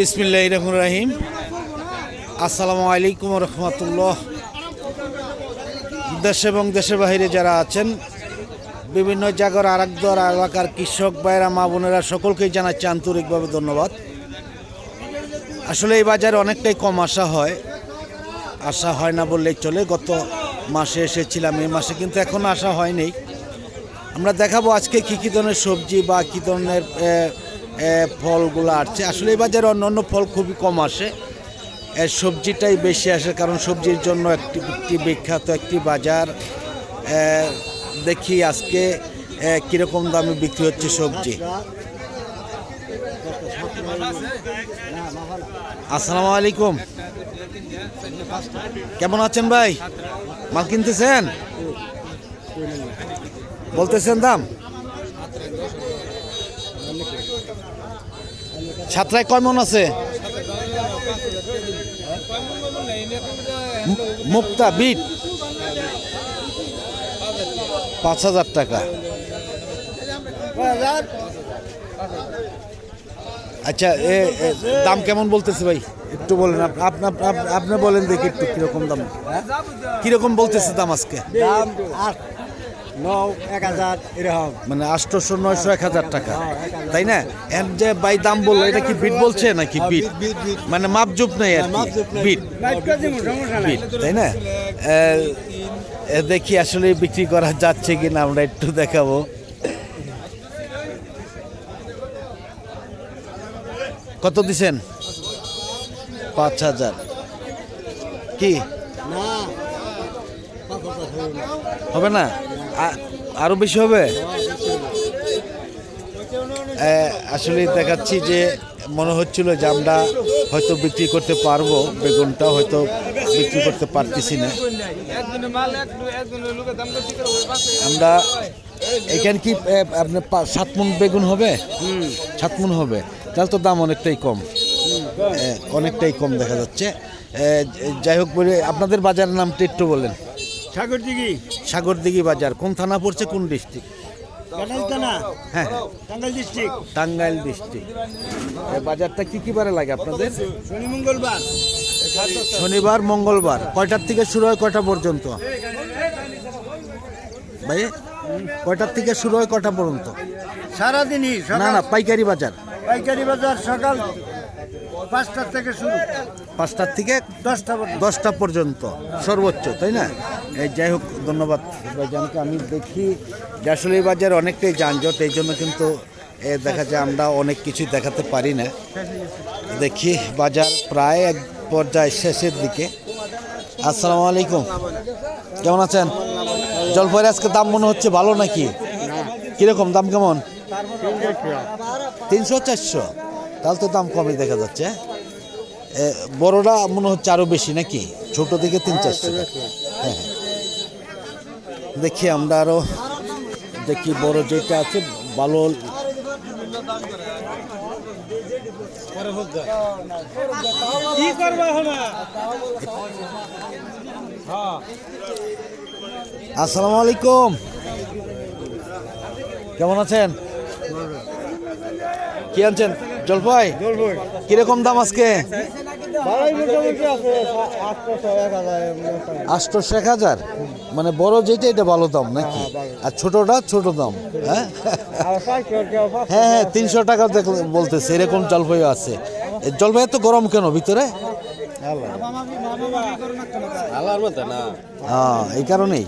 বিসমিল্লাহ রহমান রাহিম। আসসালামু আলাইকুম রহমতুল্লাহ। দেশ এবং দেশের বাইরে যারা আছেন, বিভিন্ন জায়গার আরেকদর এলাকার কৃষক ভাইরা মা বোনেরা, সকলকেই জানাচ্ছি আন্তরিকভাবে ধন্যবাদ। আসলে এই বাজারে অনেকটাই কম আসা হয়। আসা হয় না বললেই চলে। গত মাসে এসেছিলাম, এই মাসে কিন্তু এখনও আসা হয়নি। আমরা দেখাবো আজকে কী কী ধরনের সবজি বা কী ধরনের ফলগুলো আসছে। আসলে এই বাজারে অন্য অন্য ফল খুবই কম আসে। সবজিটাই বেশি আসে, কারণ সবজির জন্য একটি একটি বিখ্যাত একটি বাজার। দেখি আজকে কীরকম দামে বিক্রি হচ্ছে সবজি। আসসালামু আলাইকুম। কেমন আছেন ভাই? মাল কিনতেছেন? বলতেছেন দাম? সাতটায় কয় মন আছে? মুক্তা বিট। পাঁচ হাজার টাকা। আচ্ছা এ দাম কেমন বলতেছে ভাই? একটু বলেন আপ- আপনা আপ- আপনি বলেন দেখি একটু কীরকম দাম। কীরকম বলতেছে দাম আজকে? দাম মানে আটশোশো নয়শো এক হাজার টাকা। তাই না? এর যে বাই দাম বলল এটা কি বিট বলছে নাকি বিট? বিট। মানে মাপজুপ নেই আর কি। বিট। বিট তাই না? দেখি আসলে বিক্রি করা যাচ্ছে কিনা আমরা একটু দেখাবো। কত দিছেন? পাঁচ হাজার। কি? না। হবে না। হবে না আ- আরও বেশি হবে? আসলে দেখাচ্ছি যে মনে হচ্ছিল যে আমরা হয়তো বিক্রি করতে পারব বেগুনটা হয়তো বিক্রি করতে পারতেছি না। আমরা এখানে কি আপনার পা- সাত মন বেগুন হবে? সাত মন হবে। তাহলে তো দাম অনেকটাই কম। অনেকটাই কম দেখা যাচ্ছে। যাই হোক বলে আপনাদের বাজারের নামটা একটু বলেন। সাগর দিঘি সাগরদিঘি বাজার কোন থানা পড়ছে কোন ডিস্ট্রিক্ট থানা? হ্যাঁ। হ্যাঁ টাঙ্গাইল ডিস্ট্রিক্ট টাঙ্গাইল ডিস্ট্রিক্ট বাজারটা কি কি বারে লাগে আপনাদের? শনি মঙ্গলবার। শনিবার মঙ্গলবার। কয়টার থেকে শুরু হয় কয়টা পর্যন্ত? ভাই কয়টার থেকে শুরু হয় কয়টা পর্যন্ত? সারাদিনই না না পাইকারি বাজার। পাইকারি বাজার সকাল পাঁচটার থেকে শুরু। পাঁচটার থেকে দশটা দশটা পর্যন্ত সর্বোচ্চ তাই না? এই যাই হোক ধন্যবাদ ভাইজানকে। আমি দেখি আসলে এই বাজার অনেকটাই যানজট এই জন্য কিন্তু এ, দেখা যায় আমরা অনেক কিছু দেখাতে পারি না। দেখি বাজার প্রায় এক পর্যায়ে শেষের দিকে। আসসালামু আলাইকুম। কেমন আছেন? জলপাইয়ের আজকে দাম মনে হচ্ছে ভালো নাকি? কীরকম দাম কেমন? তিনশো চারশো। তাহলে তো দাম কমই দেখা যাচ্ছে। এ, বড়টা মনে হচ্ছে আরও বেশি নাকি? ছোট থেকে তিন চারশো হ্যাঁ হ্যাঁ। দেখি আমরা আরও দেখি বড় যেটা আছে ভালো কি করবা হলো? আসসালামু আলাইকুম। কেমন আছেন? কি আনছেন? জলপাই? কীরকম দাম আজকে? আটশো এক হাজার মানে বড় যেটা এটা ভালো দাম নাকি? আর ছোটটা ছোট দাম হ্যাঁ? হ্যাঁ হ্যাঁ তিনশো টাকা বলতেছে এরকম জলপাই আছে। এই জলপাই এত গরম কেন ভিতরে? হ্যাঁ এই কারণেই।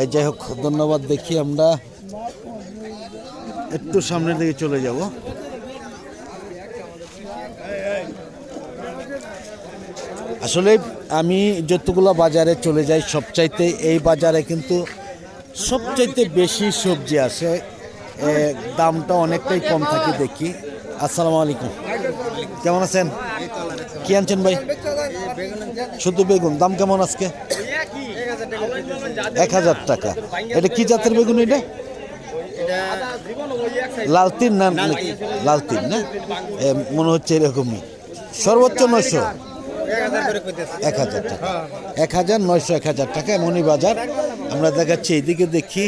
এই যাই হোক ধন্যবাদ দেখি আমরা। একটু সামনের দিকে চলে যাব। আসলে আমি যতগুলো বাজারে চলে যাই, সবচাইতে এই বাজারে কিন্তু সবচাইতে বেশি সবজি আসে। দামটা অনেকটাই কম থাকে দেখি। আসসালামু আলাইকুম। কেমন আছেন? কি আনছেন ভাই? শুধু বেগুন। দাম কেমন আজকে? এক হাজার টাকা। এটা কি জাতের বেগুন এটা? লাল তিন না লালতিন না? মনে হচ্ছে এরকমই। সর্বোচ্চ নয়শো। এক হাজার টাকা। এক হাজার নয়শো এক হাজার টাকা এমনই বাজার। আমরা দেখাচ্ছি এইদিকে দেখি।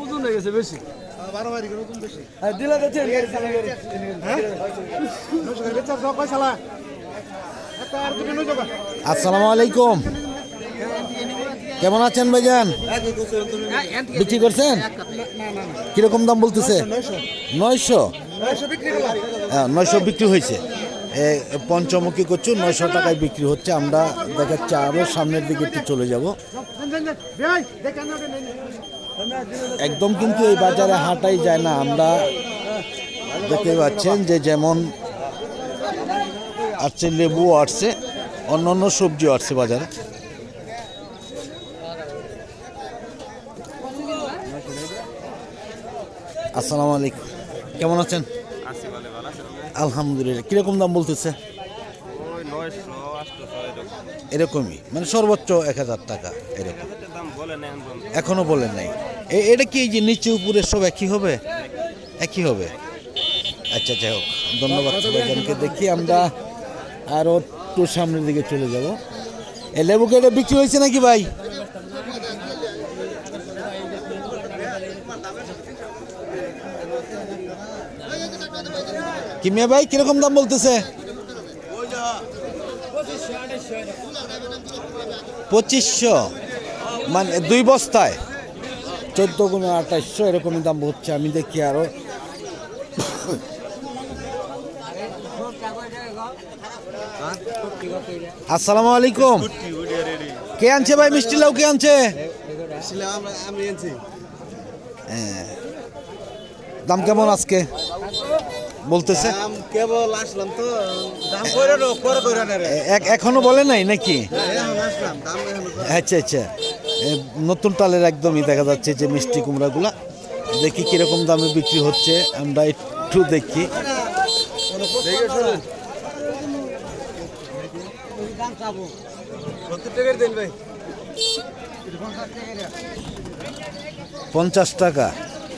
ওজন বেশি। হ্যাঁ গাড়ি আসসালামু আলাইকুম। কেমন আছেন ভাইজান? বিক্রি করছেন? কীরকম দাম বলতেছে? নয়শো। হ্যাঁ নয়শো বিক্রি হয়েছে। পঞ্চমুখী কচু নয়শো টাকায় বিক্রি হচ্ছে। আমরা দেখাচ্ছি আরও সামনের দিকে একটু চলে যাব। একদম কিন্তু এই বাজারে হাঁটাই যায় না। আমরা দেখতে পাচ্ছেন যে যেমন আসছে লেবু আসছে অন্য অন্য সবজিও আসছে বাজারে। আসসালামু আলাইকুম। কেমন আছেন আছি ভালো ভালো আছেন আলহামদুলিল্লাহ। কীরকম দাম বলতেছে? এরকমই। মানে সর্বোচ্চ এক হাজার টাকা এরকম। এখনও বলেন নাই। এটা কি এই যে নিচে উপরে সব একই হবে? একই হবে? আচ্ছা যাই হোক। ধন্যবাদ সবাইকে দেখি আমরা আরও একটু সামনের দিকে চলে যাব। এ লেবু কেটে বিক্রি হয়েছে নাকি ভাই? কিমিয়া ভাই কীরকম দাম বলতেছে? পঁচিশশো। মানে দুই বস্তায়। চোদ্দ গুণে আঠাশশো এরকমই দাম হচ্ছে আমি দেখি আরও। আসসালামু আলাইকুম। কে আনছে ভাই? মিষ্টি লাউ কে আনছে? আমি এনেছি দাম কেমন আজকে? বলতেছে? দাম কেবল আসলাম তো দাম করে নো করে করে রে। এখনও বলে নাই নাকি? আসলাম দাম আচ্ছা আচ্ছা। নতুন টালের একদমই দেখা যাচ্ছে যে মিষ্টি কুমড়াগুলা। দেখি কীরকম দামে বিক্রি হচ্ছে আমরা একটু দেখি। পঞ্চাশ টাকা।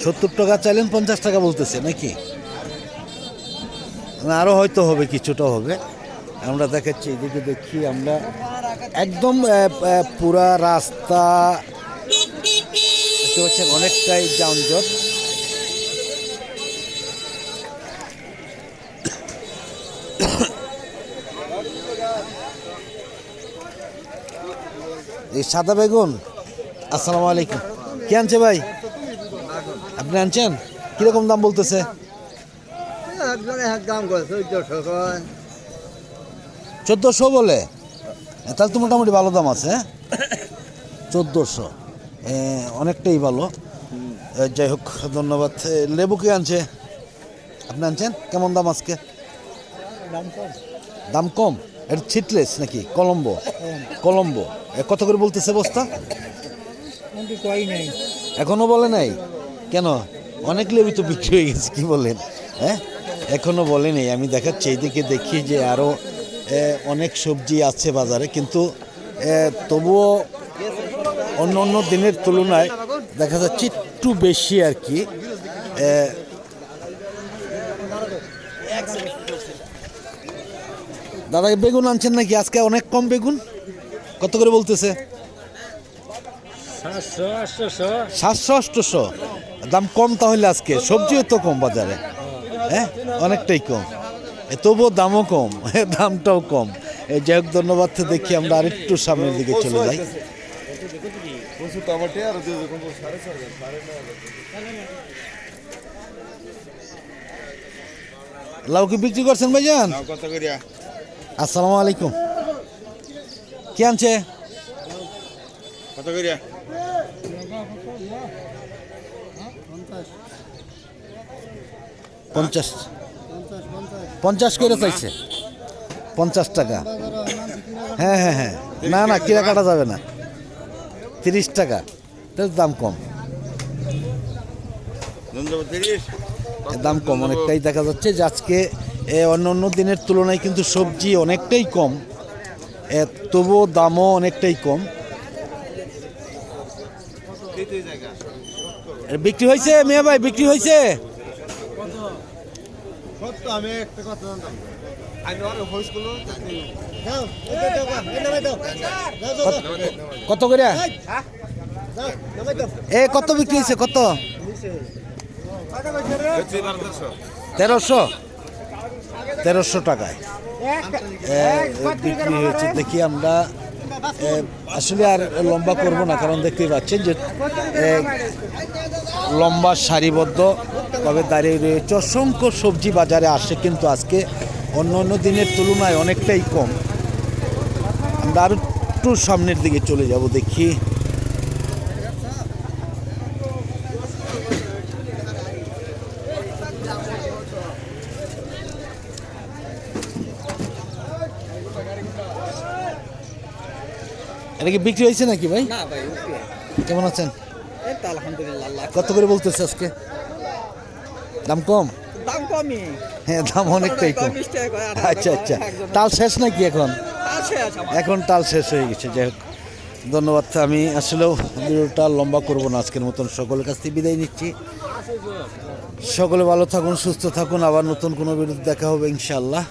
সত্তর টাকা চাইলেন পঞ্চাশ টাকা বলতেছে নাকি? না, আরও হয়তো হবে কিছুটা হবে। আমরা দেখাচ্ছি এদিকে দেখি আমরা। একদম পুরা রাস্তা পাচ্ছেন অনেকটাই যানজট। এই সাদা বেগুন? আসসালামু আলাইকুম। কে আনছে ভাই? আপনি আনছেন? কীরকম দাম বলতেছে? চোদ্দশো বলে? তাহলে তো মোটামুটি ভালো দাম আছে হ্যাঁ? চোদ্দোশো। অনেকটাই ভালো। যাই হোক ধন্যবাদ। লেবু কে আনছে? আপনি আনছেন? কেমন দাম আজকে? দাম কম। এটা ছিটলেস নাকি? কলম্বো? কলম্বো। কত করে বলতেছে বস্তা? এখনও বলে নাই? কেন? অনেক লেবু তো বিক্রি হয়ে গেছে কী বলেন? হ্যাঁ? এখনও বলে নেই আমি দেখাচ্ছি এইদিকে দেখি যে আরও অনেক সবজি আছে বাজারে কিন্তু তবুও অন্য অন্য দিনের তুলনায় দেখা যাচ্ছে একটু বেশি আর কি। দাদা বেগুন আনছেন নাকি? আজকে অনেক কম বেগুন? কত করে বলতেছে? সাতশো আটশোশো? দাম কম তাহলে আজকে সবজিও তো কম বাজারে। হ্যাঁ অনেকটাই কম। তবুও দামও কম দামটাও কম। এই যাই হোক ধন্যবাদ দেখি আমরা আরেকটু সামনের দিকে চলে যাই। লাউ কি বিক্রি করছেন ভাইজান? আসসালামু আলাইকুম। কে আনছে? কত করিয়া? পঞ্চাশ। পঞ্চাশ করে চাইছে। পঞ্চাশ টাকা। হ্যাঁ হ্যাঁ হ্যাঁ। না না কিরা কাটা যাবে না। তিরিশ টাকা। তাহলে দাম কম। দাম কম। অনেকটাই দেখা যাচ্ছে যে আজকে অন্য অন্য দিনের তুলনায় কিন্তু সবজি অনেকটাই কম। তবুও দামও অনেকটাই কম। বিক্রি হয়েছে? মিয়া ভাই, বিক্রি হয়েছে? সত্য আমি একটা কথা জানতাম। আমি আর ভয়েসগুলো কত করে? এ কত বিক্রি হয়েছে? কত? তেরোশো। তেরোশো টাকায়। বিক্রি হয়েছে। দেখি আমরা এ, আসলে আর লম্বা করব না কারণ দেখতেই পাচ্ছেন যে এ, লম্বা সারিবদ্ধ। ভাবে দাঁড়িয়ে রয়েছে? অসংখ্য সবজি বাজারে আসে কিন্তু আজকে অন্য অন্য দিনের তুলনায় অনেকটাই কম। আমরা আরও একটু সামনের দিকে চলে যাব দেখি। এটা কি বিক্রি হয়েছে নাকি ভাই? ভাই কেমন আছেন? কত করে বলতেছে আজকে? দাম কম? দাম কমই। হ্যাঁ দাম অনেকটাই কম আচ্ছা আচ্ছা। তাল শেষ নাকি এখন। এখন তাল শেষ হয়ে গেছে যাই হোক। ধন্যবাদ আমি আসলেও ভিডিওটা লম্বা করব না আজকের মতন। সকলের কাছ থেকে বিদায় নিচ্ছি। সকলে ভালো থাকুন সুস্থ থাকুন। আবার নতুন কোনো ভিডিও দেখা হবে ইনশাল্লাহ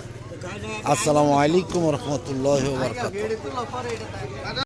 আসসালামু আলাইকুম রহমতুল্লাহ